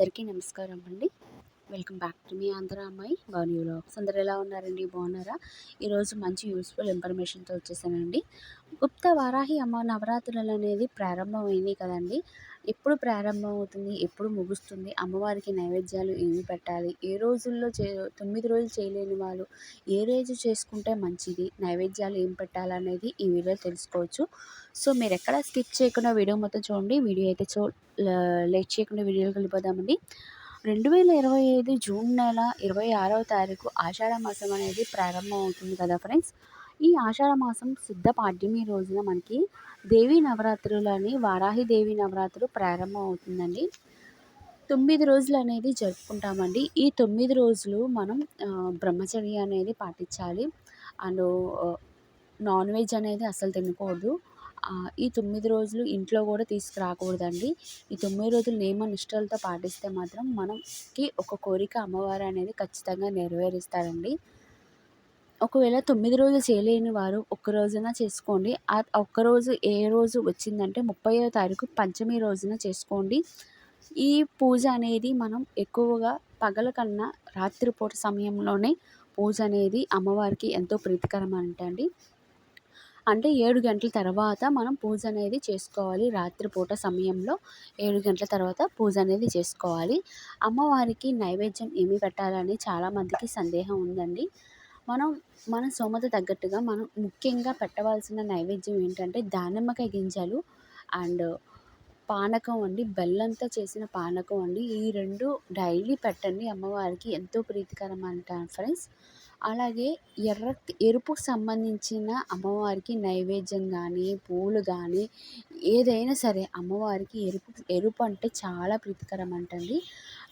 అందరికీ నమస్కారం అండి. వెల్కమ్ బ్యాక్ టు మీ ఆంధ్ర అమ్మాయి భవని వ్లాగ్స్. అందరు ఎలా ఉన్నారండి? బాగున్నారా? ఈరోజు మంచి యూస్ఫుల్ ఇన్ఫర్మేషన్తో వచ్చేసానండి. గుప్త వారాహి అమ్మ నవరాత్రులు అనేది ప్రారంభమైంది కదండి. ఎప్పుడు ప్రారంభం అవుతుంది ఎప్పుడు ముగుస్తుంది అమ్మవారికి నైవేద్యాలు ఏమి పెట్టాలి ఏ రోజుల్లో చే తొమ్మిది రోజులు చేయలేని వాళ్ళు ఏ రోజు చేసుకుంటే మంచిది నైవేద్యాలు ఏం పెట్టాలనేది ఈ వీడియో తెలుసుకోవచ్చు. సో మీరు ఎక్కడ స్కిప్ చేయకుండా వీడియో మొత్తం చూడండి. వీడియో అయితే చూ లేట్ చేయకుండా వీడియోకి వెళ్ళిపోదామండి. రెండు వేల ఇరవై ఐదు జూన్ నెల ఇరవై ఆరవ తారీఖు ఆషాఢ మాసం అనేది ప్రారంభం అవుతుంది కదా ఫ్రెండ్స్ ఈ ఆషాఢ మాసం శుద్ధ పాడ్యమి రోజున మనకి దేవీ నవరాత్రులని వారాహి దేవి నవరాత్రులు ప్రారంభం అవుతుందండి తొమ్మిది రోజులు అనేది జరుపుకుంటామండి. ఈ తొమ్మిది రోజులు మనం బ్రహ్మచర్య అనేది పాటించాలి. అండ్ నాన్ వెజ్ అనేది అసలు తినకూడదు. ఈ తొమ్మిది రోజులు ఇంట్లో కూడా తీసుకురాకూడదండి. ఈ తొమ్మిది రోజులు నియమ నిష్టలతో పాటిస్తే మాత్రం మనకి ఒక కోరిక అమ్మవారు అనేది ఖచ్చితంగా నెరవేరుస్తారండి. ఒకవేళ తొమ్మిది రోజులు చేయలేని వారు ఒక్క రోజున చేసుకోండి. ఆ ఒక్కరోజు ఏ రోజు వచ్చిందంటే ముప్పైవ తారీఖు పంచమి రోజున చేసుకోండి. ఈ పూజ అనేది మనం ఎక్కువగా పగల కన్నా రాత్రిపూట సమయంలోనే పూజ అనేది అమ్మవారికి ఎంతో ప్రీతికరం అంటండి అంటే ఏడు గంటల తర్వాత మనం పూజ అనేది చేసుకోవాలి. రాత్రిపూట సమయంలో ఏడు గంటల తర్వాత పూజ అనేది చేసుకోవాలి. అమ్మవారికి నైవేద్యం ఏమి పెట్టాలని చాలామందికి సందేహం ఉందండి. మనం మన సోమత తగ్గట్టుగా మనం ముఖ్యంగా పెట్టవలసిన నైవేద్యం ఏంటంటే దానిమ్మకాయ గింజలు అండ్ పానకం అండి. బెల్లంతో చేసిన పానకం అండి. ఈ రెండు డైలీ పెట్టండి అమ్మవారికి. ఎంతో ప్రీతికరం అంటాను ఫ్రెండ్స్. అలాగే ఎర్ర ఎరుపుకు సంబంధించిన అమ్మవారికి నైవేద్యం కానీ పూలు కానీ ఏదైనా సరే అమ్మవారికి ఎరుపు ఎరుపు అంటే చాలా ప్రీతికరం అంటండి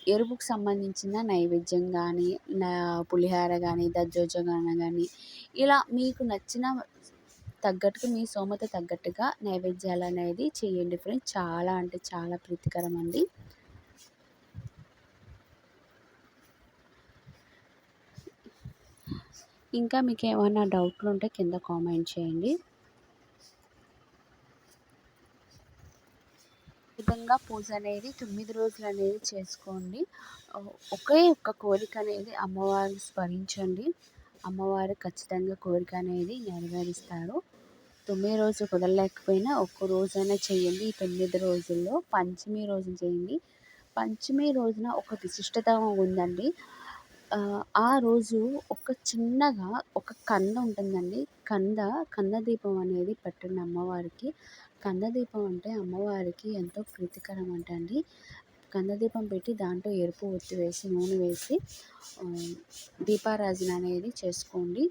ఎరుపుకు సంబంధించిన నైవేద్యం కానీ నా పులిహార కానీ దద్దోజనం కానీ ఇలా మీకు నచ్చిన తగ్గట్టుగా మీ సోమత తగ్గట్టుగా నైవేద్యాలు అనేది చేయండి ఫ్రెండ్స్ చాలా అంటే చాలా ప్రీతికరం అండి ఇంకా మీకు ఏమైనా డౌట్లు ఉంటే కింద కామెంట్ చేయండి. విధంగా పూజ అనేది తొమ్మిది రోజులు అనేది చేసుకోండి. ఒకే ఒక్క కోరిక అనేది అమ్మవారిని స్మరించండి. అమ్మవారు ఖచ్చితంగా కోరిక అనేది నెరవేరుస్తారు. తొమ్మిది రోజులు కుదరలేకపోయినా ఒక్క రోజైనా చేయండి. ఈ తొమ్మిది రోజుల్లో పంచమి రోజు చేయండి. పంచమి రోజున ఒక విశిష్టత ఉందండి. ఆ రోజు ఒక చిన్నగా ఒక కంద ఉంటుందండి. కంద కంద దీపం అనేది పెట్టండి అమ్మవారికి. కంద దీపం అంటే అమ్మవారికి ఎంతో ప్రీతికరం అంట అండి. కంద దీపం పెట్టి దాంట్లో ఎరుపు ఒత్తి వేసి నూనె వేసి దీపారాజన అనేది చేసుకోండి.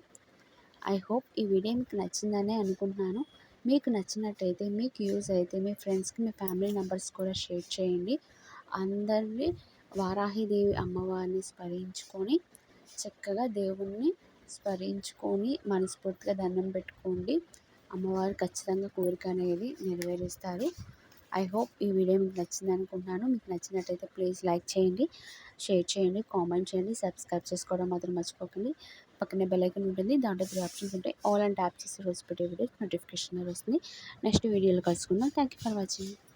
ఐ హోప్ ఈ వీడియో మీకు నచ్చిందనే అనుకుంటున్నాను. మీకు నచ్చినట్టయితే మీకు యూజ్ అయితే మీ ఫ్రెండ్స్కి మీ ఫ్యామిలీ మెంబర్స్ కూడా షేర్ చేయండి. అందరినీ వారాహిదేవి అమ్మవారిని స్మరించుకొని చక్కగా దేవుణ్ణి స్మరించుకొని మనస్ఫూర్తిగా దండం పెట్టుకోండి. అమ్మవారు ఖచ్చితంగా కోరిక అనేది నెరవేరుస్తారు. ఐ హోప్ ఈ వీడియో మీకు నచ్చింది అనుకుంటున్నాను. మీకు నచ్చినట్టయితే ప్లీజ్ లైక్ చేయండి షేర్ చేయండి కామెంట్ చేయండి సబ్స్క్రైబ్ చేసుకోవడం మాత్రం మర్చిపోకండి. పక్కనే బెలైకన్ ఉంటుంది. దాంట్లో త్రీ ఆప్షన్స్ ఉంటాయి. ఆల్ అండ్ ట్యాప్ చేసి రోజు పెట్టే వీడియోస్ నోటిఫికేషన్ వస్తుంది. నెక్స్ట్ వీడియోలో కలుసుకుందాం. Thank you for watching